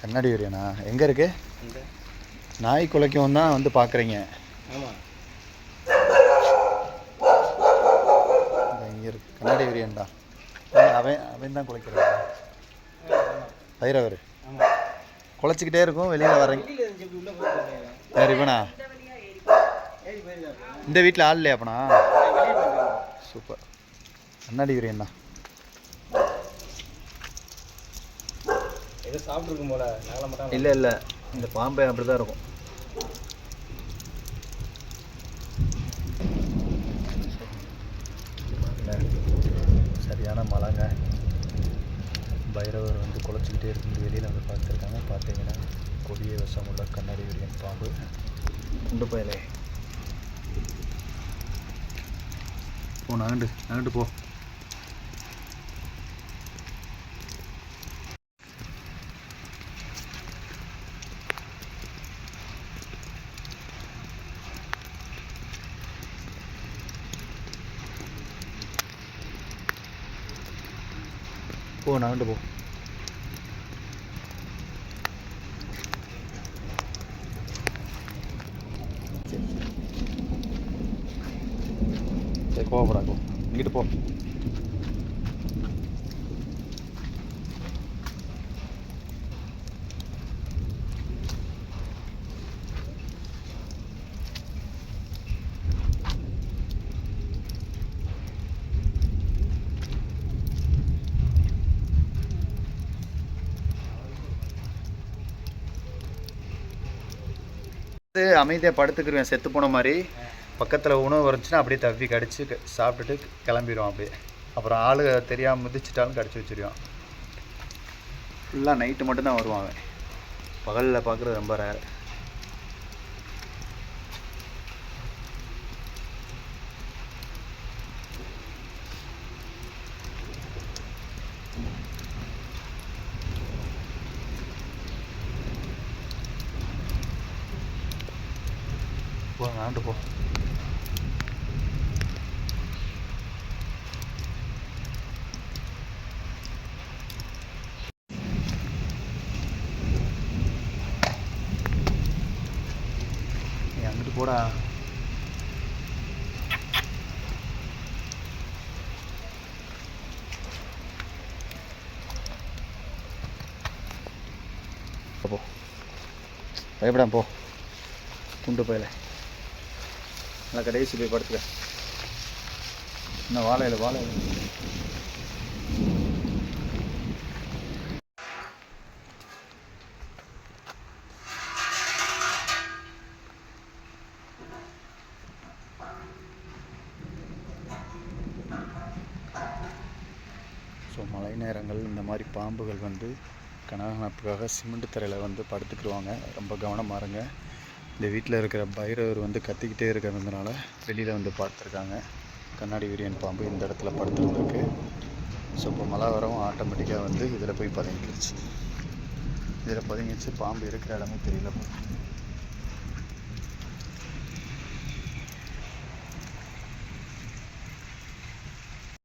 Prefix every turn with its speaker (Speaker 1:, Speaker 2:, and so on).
Speaker 1: கண்ணாடி வீரியனா எங்கே இருக்கு?
Speaker 2: இந்த
Speaker 1: நாய் குலைக்கவும் தான் வந்து பார்க்குறீங்க இங்கே இருக்கு. கண்ணாடி வீரியன்டா. அவன் அவன் தான் குலைக்கிறான். பைரவர்.
Speaker 2: ஆமாம்
Speaker 1: குலைச்சிக்கிட்டே இருக்கும் வெளியில் வரீங்க யார் இவனா? இந்த வீட்டில் ஆள் இல்லையா அப்பனா? சூப்பர். கண்ணாடி வீரியன் தான்
Speaker 2: ஏதோ சாப்பிட்ருக்கும் போல நாங்கள மட்டும்
Speaker 1: இல்லை இல்லை. இந்த பாம்பே அப்படி தான் இருக்கும். சரியான மழைங்க. பைரவர் வந்து குலைச்சிக்கிட்டே இருக்கு வெளியில் வந்து பார்த்துருக்காங்க. பார்த்தீங்கன்னா கொடிய விஷம் உள்ள கண்ணாடி விரியன் பாம்பு. கொண்டு பயலே. போ நகண்டு நகண்டு போ. போ நகண்டு போ. சரி சரி போ. இங்கிட்டு போ. வந்து அமைதியாக படுத்துக்கிருவேன் செத்து போன மாதிரி. பக்கத்தில் உணவு வந்துச்சுன்னா அப்படியே தவி கடிச்சு சாப்பிட்டுட்டு கிளம்பிடுவான் அப்படியே. அப்புறம் ஆளு தெரியாமல் முதிச்சிட்டாலும் கடிச்சு வச்சிருவான் ஃபுல்லாக நைட்டு மட்டும்தான் வருவான் அவன். பகலில் பார்க்குறது ரொம்ப ரேர் போ ஆண்டு போ. அங்கிட்டு போடா. போ. பயப்படாம போ. குண்டு போயில. நல்லா கடைசி போய் படுத்துக்க. இன்னும் வாழையில வாழையில. ஸோ மழை நேரங்கள் இந்த மாதிரி பாம்புகள் வந்து கனகனப்புக்காக சிமெண்ட் தரையில் வந்து படுத்துக்கிடுவாங்க. ரொம்ப கவனமாக இருங்க. இந்த வீட்டில் இருக்கிற பைரவர் வந்து கத்திக்கிட்டே இருக்கிறதுனால வெளியில் வந்து பார்த்துருக்காங்க. கண்ணாடி விரியன் பாம்பு இந்த இடத்துல படுத்துருந்துருக்கு ஸோ இப்போ மழை வரவும் ஆட்டோமேட்டிக்காக வந்து இதில் போய் பதுங்கிக்கிடுச்சு இதில் பதுங்கிச்சு பாம்பு இருக்கிற இடமே தெரியல.